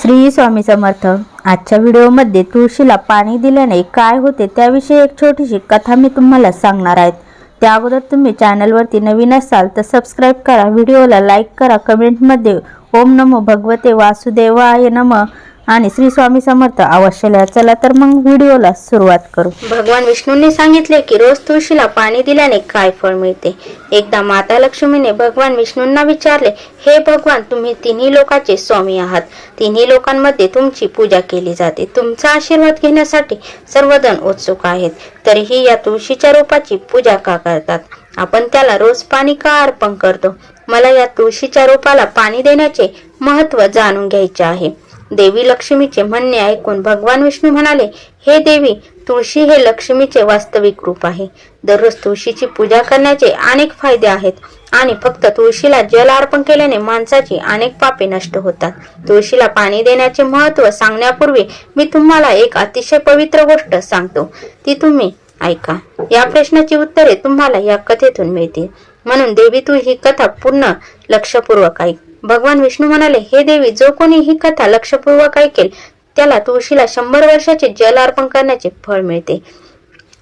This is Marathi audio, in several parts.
श्री स्वामी समर्थ. आजच्या व्हिडिओमध्ये तुळशीला पाणी दिल्याने काय होते त्याविषयी एक छोटीशी कथा मी तुम्हाला सांगणार आहेत त्या अगोदर तुम्ही चॅनलवरती नवीन असाल तर सबस्क्राईब करा व्हिडिओला लाईक करा कमेंटमध्ये ओम नमो भगवते वासुदेवाय नम. आणि श्री स्वामी समर्थ अवश्य चला तर मग व्हिडिओला सुरुवात करू. भगवान विष्णूंनी सांगितले की रोज तुळशीला पाणी दिल्याने काय फळ मिळते? एकदा माता लक्ष्मीने भगवान विष्णूंना विचारले हे भगवान तुम्ही तिन्ही लोकांचे स्वामी आहात. तिन्ही लोकांमध्ये तुमची पूजा केली जाते. तुमचा आशीर्वाद घेण्यासाठी सर्वजण उत्सुक आहेत. तरीही या तुळशीच्या रोपाची पूजा का करतात? आपण त्याला रोज पाणी का अर्पण करतो? मला या तुळशीच्या रोपाला पाणी देण्याचे महत्त्व जाणून घ्यायचे आहे. देवी लक्ष्मीचे म्हणणे ऐकून भगवान विष्णू म्हणाले हे देवी तुळशी हे लक्ष्मीचे वास्तविक रूप आहे. दररोज तुळशीची पूजा करण्याचे अनेक फायदे आहेत आणि फक्त तुळशीला जल अर्पण केल्याने माणसाची अनेक पापे नष्ट होतात. तुळशीला पाणी देण्याचे महत्त्व सांगण्यापूर्वी मी तुम्हाला एक अतिशय पवित्र गोष्ट सांगतो. ती तुम्ही ऐका. या प्रश्नाची उत्तरे तुम्हाला या कथेतून मिळतील. म्हणून देवी तू ही कथा पूर्ण लक्षपूर्वक ऐक. भगवान विष्णू म्हणाले हे देवी जो कोणी ही कथा लक्षपूर्वक ऐकेल त्याला तुळशीला शंभर वर्षाचे जल अर्पण करण्याचे फळ मिळते.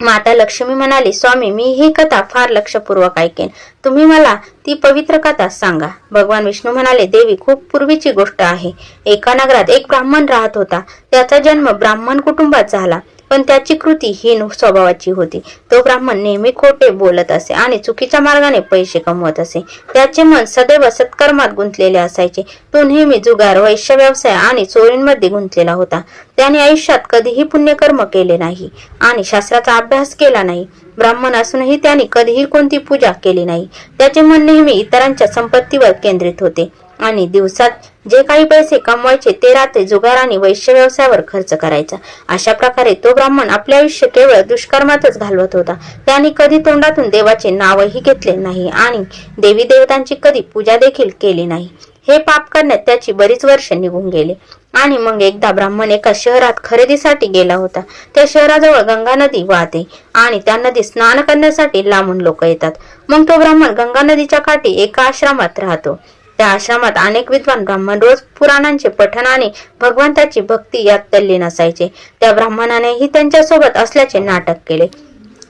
माता लक्ष्मी म्हणाली स्वामी मी ही कथा फार लक्षपूर्वक ऐकेन. तुम्ही मला ती पवित्र कथा सांगा. भगवान विष्णू म्हणाले देवी खूप पूर्वीची गोष्ट आहे. एका नगरात एक ब्राह्मण राहत होता. त्याचा जन्म ब्राह्मण कुटुंबात झाला. पण त्याची कृती हीन स्वभावाची होती. तो ब्राह्मण नेहमी खोटे बोलत असे आणि चुकीच्या मार्गाने पैसे कमवत असे. त्याचे मन सदैव सत्कर्मात गुंतलेले असायचे. तो नेहमी जुगार वैश्य व्यवसाय आणि चोरींमध्ये गुंतलेला होता. त्याने आयुष्यात कधीही पुण्यकर्म केले नाही आणि शास्त्राचा अभ्यास केला नाही. ब्राह्मण असूनही त्याने कधीही कोणती पूजा केली नाही. त्याचे मन नेहमी इतरांच्या संपत्तीवर केंद्रित होते. आणि दिवसात जे काही पैसे कमवायचे ते रात्री जुगार आणि वैश्य व्यवसायावर खर्च करायचा. अशा प्रकारे तो ब्राह्मण आपले आयुष्य केवळ दुष्कर्मातच घालवत होता. त्याने कधी तोंडातून देवाचे नावही घेतले नाही आणि देवी देवतांची कधी पूजा देखील केली नाही. हे पाप करण्यात त्याची बरीच वर्ष निघून गेले. आणि मग एकदा ब्राह्मण एका शहरात खरेदीसाठी गेला होता. त्या शहराजवळ गंगा नदी वाहते आणि त्या नदीत स्नान करण्यासाठी लांबून लोक येतात. मग तो ब्राह्मण गंगा नदीच्या काठी एका आश्रमात राहतो. त्या आश्रमात अनेक विद्वान ब्राह्मण रोज पुराणांचे पठण आणि भगवंताची भक्ती यात तल्लीन असायचे. त्या ब्राह्मणानेही त्यांच्यासोबत असल्याचे नाटक केले.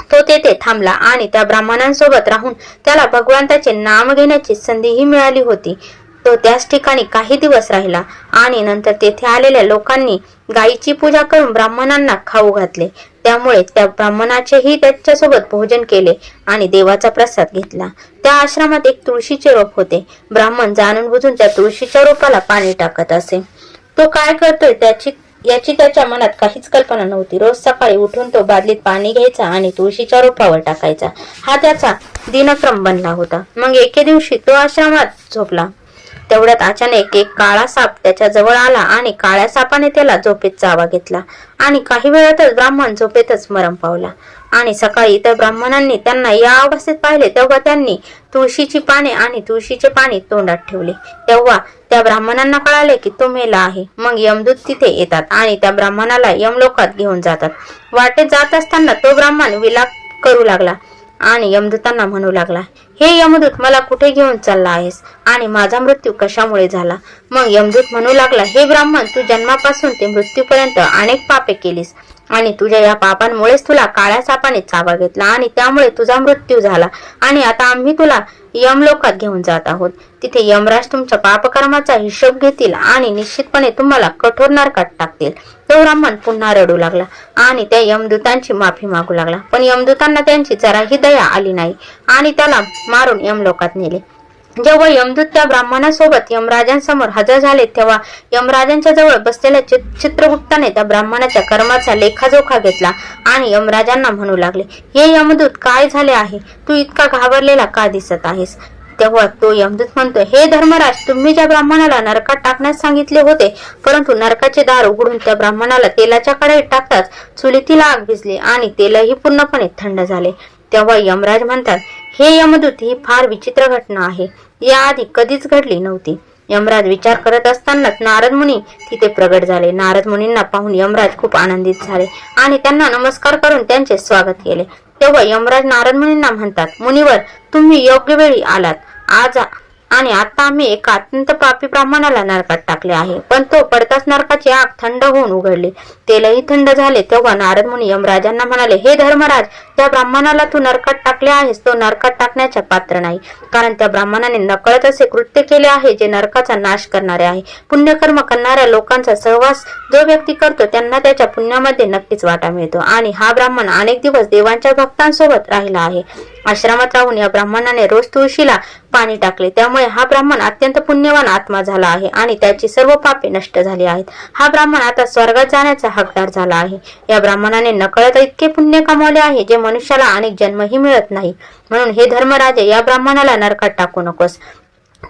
तो तेथे थांबला आणि त्या ब्राह्मणांसोबत राहून त्याला भगवंताचे नाम घेण्याची संधीही मिळाली होती. तो त्याच ठिकाणी काही दिवस राहिला आणि नंतर तेथे आलेल्या लोकांनी गायीची पूजा करून ब्राह्मणांना खाऊ घातले. त्यामुळे त्या ब्राह्मणाचेही त्याच्यासोबत भोजन केले आणि देवाचा प्रसाद घेतला. त्या आश्रमात एक तुळशीचे रोप होते. ब्राह्मण जाणून बुजून त्या तुळशीच्या रोपाला पाणी टाकत असे. तो काय करतोय त्याची याची त्याच्या मनात काहीच कल्पना नव्हती. रोज सकाळी उठून तो बादलीत पाणी घ्यायचा आणि तुळशीच्या रोपावर टाकायचा. हा त्याचा दिनक्रम बनला होता. मग एके दिवशी तो आश्रमात झोपला. तेवढ्यात अचानक एक काळा साप त्याच्याजवळ आला आणि काळ्या सापाने त्याला झोपेत चावा घेतला. आणि काही वेळातच ब्राह्मण झोपेतच मरण पावला. आणि सकाळी इतर ब्राह्मणांनी त्यांना या अवस्थेत पाहिले तेव्हा त्यांनी तुळशीची पाने आणि तुळशीचे पाणी तोंडात ठेवले. तेव्हा त्या ब्राह्मणांना कळाले की तो मेला आहे. मग यमदूत तिथे येतात आणि त्या ब्राह्मणाला यमलोकात घेऊन जातात. वाटेत जात असताना तो ब्राह्मण विलाप करू लागला. आणि यमदूतांना म्हणू लागला हे यमदूत मला कुठे घेऊन चालला आहेस? आणि माझा मृत्यू कशामुळे झाला? मग यमदूत म्हणू लागला हे ब्राह्मण तू जन्मापासून ते मृत्यूपर्यंत अनेक पापे केलीस. आणि तुझ्या या पापांमुळेच तुला काळ्या सापाने चावा घेतला आणि त्यामुळे तुझा मृत्यू झाला. आणि आता आम्ही तुला यमलोकात घेऊन जात आहोत. तिथे यमराज तुमच्या पापकर्माचा हिशोब घेतील आणि निश्चितपणे तुम्हाला कठोर नरकात टाकतील. तो ब्राह्मण पुन्हा रडू लागला आणि त्या यमदूतांची माफी मागू लागला. पण यमदूतांना त्यांची जराही दया आली नाही आणि त्याला मारून यमलोकात नेले. जेव्हा यमदूत त्या ब्राह्मणासोबत यमराजांसमोर हजर झाले तेव्हा यमराजांच्या जवळ बसलेल्या चित्रगुप्ताने त्या ब्राह्मणाच्या कर्माचा लेखाजोखा घेतला आणि यमराजांना म्हणू लागले हे यमदूत काय झाले आहे? तू इतका घाबरलेला का दिसत आहेस? तेव्हा तो यमदूत म्हणतो हे धर्मराज तुम्ही ज्या ब्राह्मणाला नरकात टाकण्यास सांगितले होते परंतु नरकाचे दार उघडून त्या ब्राह्मणाला तेलाच्या कढईत टाकताच चुलीतील आग भिजली आणि तेलही पूर्णपणे थंड झाले. तेव्हा यमराज म्हणतात हे यमदूत ही फार विचित्र घटना आहे. याआधी कधीच घडली नव्हती. यमराज विचार करत असतानाच नारद मुनी तिथे प्रगट झाले. नारद मुनींना पाहून यमराज खूप आनंदित झाले आणि त्यांना नमस्कार करून त्यांचे स्वागत केले. तेव्हा यमराज नारद मुनींना म्हणतात मुनीवर तुम्ही योग्य वेळी आलात. आज आणि आता आम्ही एका अत्यंत पापी ब्राह्मणाला नरकात टाकले आहे. पण तो पडताच नरकाची आग थंड होऊन उघडली. तेलही थंड झाले तेव्हा नारद मुनी यमराजांना म्हणाले हे धर्मराज त्या ब्राह्मणाला तू नरकात टाकले आहेस. तो नरकात टाकण्याचा पात्र नाही. कारण त्या ब्राह्मणाने नकळत असे कृत्य केले आहे जे नरकाचा नाश करणारे आहे. पुण्यकर्म करणाऱ्या लोकांचा सहवास जो व्यक्ती करतो त्यांना त्याच्या पुण्यामध्ये नक्कीच वाटा मिळतो. आणि हा ब्राह्मण अनेक दिवस देवांच्या भक्तांसोबत राहिला आहे. आश्रमात राहून या ब्राह्मणाने रोज तुळशीला पाणी टाकले. त्यामुळे हा ब्राह्मण अत्यंत पुण्यवान आत्मा झाला आहे आणि त्याची सर्व पापे नष्ट झाली आहेत. हा ब्राह्मण आता स्वर्गात जाण्याचा हकदार झाला आहे. या ब्राह्मणाने नकळत इतके पुण्य कमावले आहे जे मनुष्याला अनेक जन्मही मिळत नाही. म्हणून हे धर्मराजे या ब्राह्मणाला नरकात टाकू नकोस.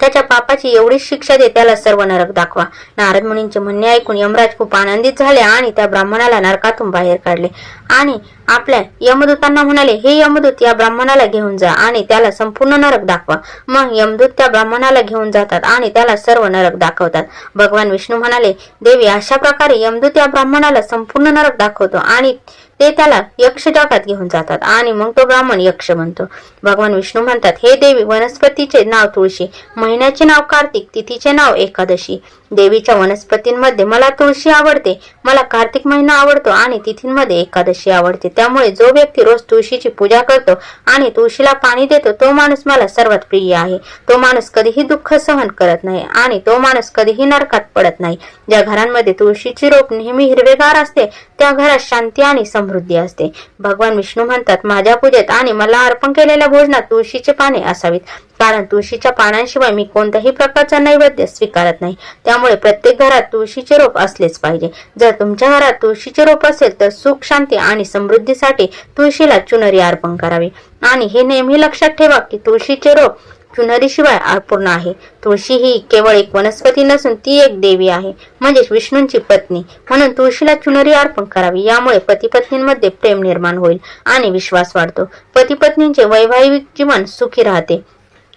त्याच्या पापाची एवढीच शिक्षा दे त्याला सर्व नरक दाखवा. नारद मुनींचे म्हणणे ऐकून यमराज खूप आनंदित झाले आणि त्या ब्राह्मणाला नरकातून बाहेर काढले. आणि आपल्या यमदूतांना म्हणाले हे यमदूत या ब्राह्मणाला घेऊन जा आणि त्याला संपूर्ण नरक दाखवा. मग यमदूत त्या ब्राह्मणाला घेऊन जातात आणि त्याला सर्व नरक दाखवतात. भगवान विष्णू म्हणाले देवी अशा प्रकारे यमदूत या ब्राह्मणाला संपूर्ण नरक दाखवतो आणि ते त्याला यक्ष जगात घेऊन जातात आणि मग तो ब्राह्मण यक्ष बनतो. भगवान विष्णू म्हणतात हे देवी वनस्पतीचे नाव तुळशी महिन्याचे नाव कार्तिक तिथीचे नाव एकादशी देवीच्या वनस्पतींमध्ये मला तुळशी आवडते मला कार्तिक महिना आवडतो आणि तिथींमध्ये एकादशी आवडते. त्यामुळे जो व्यक्ती रोज तुळशीची पूजा करतो आणि तुळशीला पाणी देतो तो माणूस मला सर्वात प्रिय आहे. तो माणूस कधीही दुःख सहन करत नाही आणि तो माणूस कधीही नरकात पडत नाही. ज्या घरांमध्ये तुळशीची रोप नेहमी हिरवेगार असते त्या घरात शांती आणि समृद्धी असते. भगवान विष्णू म्हणतात माझ्या पूजेत आणि मला अर्पण केलेल्या भोजनात तुळशीचे पाने असावीत. कारण तुळशीच्या पानांशिवाय मी कोणत्याही प्रकारचा नैवेद्य स्वीकारत नाही. त्यामुळे प्रत्येक घरात तुळशीचे रोप असलेच पाहिजे. जर तुमच्या घरात तुळशीचे रोप असेल तर सुख शांती आणि समृद्धीसाठी तुळशीला चुनरी अर्पण करावी. आणि हे नेहमी लक्षात ठेवा की तुळशीचे रोप चुनरीशिवाय अपूर्ण आहे. तुळशी ही केवळ एक वनस्पती नसून ती एक देवी आहे म्हणजेच विष्णूंची पत्नी. म्हणून तुळशीला चुनरी अर्पण करावी. यामुळे पती पत्नींमध्ये प्रेम निर्माण होईल आणि विश्वास वाढतो. पती पत्नींचे वैवाहिक जीवन सुखी राहते.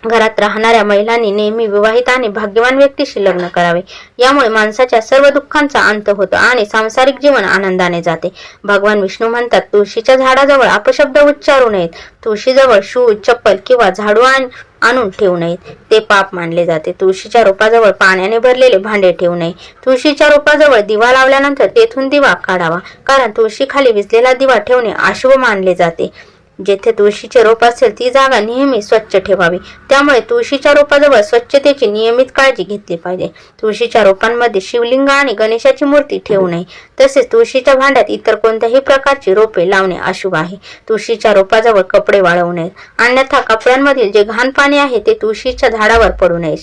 घरात राहणाऱ्या महिलांनी नेहमी विवाहित आणि भाग्यवान व्यक्तीशी लग्न करावे. यामुळे माणसाच्या सर्व दुःखांचा अंत होतो आणि सांसारिक जीवन आनंदाने जाते. भगवान विष्णू म्हणतात तुळशीच्या झाडाजवळ अपशब्द उच्चारू नयेत. तुळशीजवळ शूज चप्पल किंवा झाडू आणून ठेवू नयेत. ते पाप मानले जाते. तुळशीच्या रोपाजवळ पाण्याने भरलेले भांडे ठेवू नये. तुळशीच्या रोपाजवळ दिवा लावल्यानंतर तेथून दिवा काढावा. कारण तुळशीखाली विजलेला दिवा ठेवणे अशुभ मानले जाते. जेथे तुळशीचे रोप असेल ती जागा नेहमी स्वच्छ ठेवावी. त्यामुळे तुळशीच्या रोपाजवळ स्वच्छतेची नियमित काळजी घेतली पाहिजे. तुळशीच्या रोपांमध्ये शिवलिंग आणि गणेशाची मूर्ती ठेवू नये. तसेच तुळशीच्या भांड्यात इतर कोणत्याही प्रकारची रोपे लावणे अशुभ आहे. तुळशीच्या रोपाजवळ कपडे वाळवू नयेत. अन्यथा कपड्यांमधील जे घाण पाणी आहे ते तुळशीच्या झाडावर पडू नये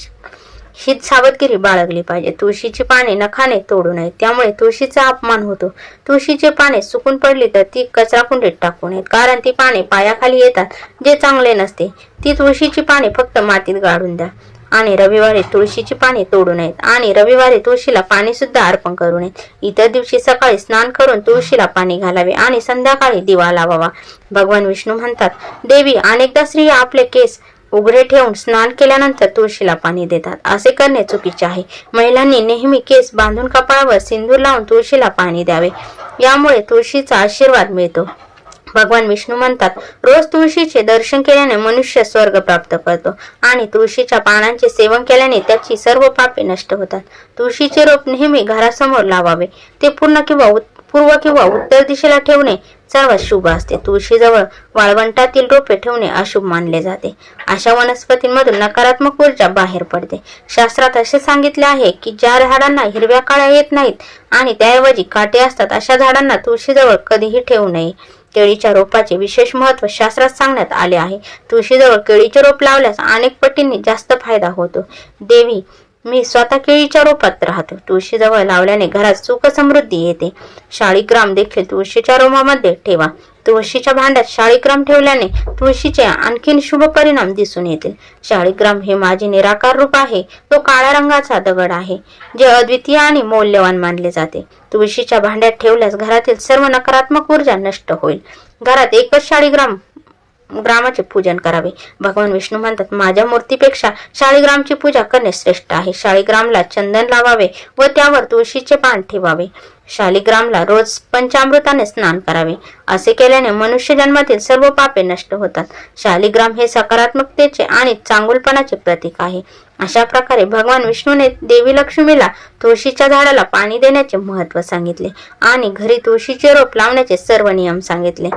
ही सावधगिरी बाळगली पाहिजे. तुळशीची पाने नखाने तोडू नये. त्यामुळे तुळशीचा अपमान होतो. तुळशीची पाने सुकून पडली तर ती कचरा कुंडीत टाकू नये. कारण ती पाने पायाखाली येतात जे चांगले नसते. ती तुळशीची पाने फक्त मातीत गाडून द्या. आणि रविवारी तुळशीची पाने तोडू नयेत. आणि रविवारी तुळशीला पाणी सुद्धा अर्पण करू नये इतर दिवशी सकाळी स्नान करून तुळशीला पाणी घालावे आणि संध्याकाळी दिवा लावावा. भगवान विष्णू म्हणतात देवी अनेकदा स्त्रिया आपले केस उघडे ठेवून स्नान केल्यानंतर तुळशीला पाणी देतात. असे करणे चुकीचे आहे. महिलांनी नेहमी केस बांधून कपाळावर सिंदूर लावून तुळशीला पाणी द्यावे. यामुळे तुळशीचा आशीर्वाद मिळतो. भगवान विष्णू म्हणतात रोज तुळशीचे दर्शन केल्याने मनुष्य स्वर्ग प्राप्त करतो आणि तुळशीच्या पानांचे सेवन केल्याने त्याची सर्व पापे नष्ट होतात. तुळशीचे रोप नेहमी घरासमोर लावावे. ते पूर्ण किंवा पूर्व किंवा उत्तर दिशेला ठेवणे सर्वात शुभ असते. तुळशीजवळ वाळवंटातील रोपे ठेवणे अशुभ मानले जाते. अशा वनस्पतींमधून नकारात्मक ऊर्जा बाहेर पडते. शास्त्रात असे सांगितले आहे की ज्या झाडांना हिरव्या काळ्या येत नाहीत आणि त्याऐवजी काटे असतात अशा झाडांना तुळशीजवळ कधीही ठेवू नये. केळीच्या रोपाचे विशेष महत्त्व शास्त्रात सांगण्यात आले आहे. तुळशीजवळ केळीचे रोप लावल्यास अनेक पटींनी जास्त फायदा होतो. देवी मी स्वतः केळीच्या रोपात राहतो. तुळशीजवळ लावल्याने घरात सुख समृद्धी येते. शाळीग्राम देखील तुळशीच्या रोमामध्ये ठेवा. तुळशीच्या भांड्यात शाळीग्राम ठेवल्याने तुळशीचे आणखीन शुभ परिणाम दिसून येतील शाळीग्राम हे माझे निराकार रूप आहे. तो काळ्या रंगाचा दगड आहे जे अद्वितीय आणि मौल्यवान मानले जाते. तुळशीच्या भांड्यात ठेवल्यास घरातील सर्व नकारात्मक ऊर्जा नष्ट होईल. घरात एकच शाळीग्राम ग्रामाचे पूजन करावे. भगवान विष्णू म्हणतात माझ्या मूर्तीपेक्षा शाळीग्रामची पूजा करणे श्रेष्ठ आहे. शाळीग्रामला चंदन लावावे व त्यावर तुळशीचे पान ठेवावे. शालिग्रामला रोज पंचामृताने स्नान करावे. असे केल्याने मनुष्य जन्मातील सर्व पापे नष्ट होतात. शालिग्राम हे सकारात्मकतेचे आणि चांगुलपणाचे प्रतीक आहे. अशा प्रकारे भगवान विष्णूने देवी लक्ष्मीला तुळशीच्या झाडाला पाणी देण्याचे महत्त्व सांगितले आणि घरी तुळशीचे रोप लावण्याचे सर्व नियम सांगितले.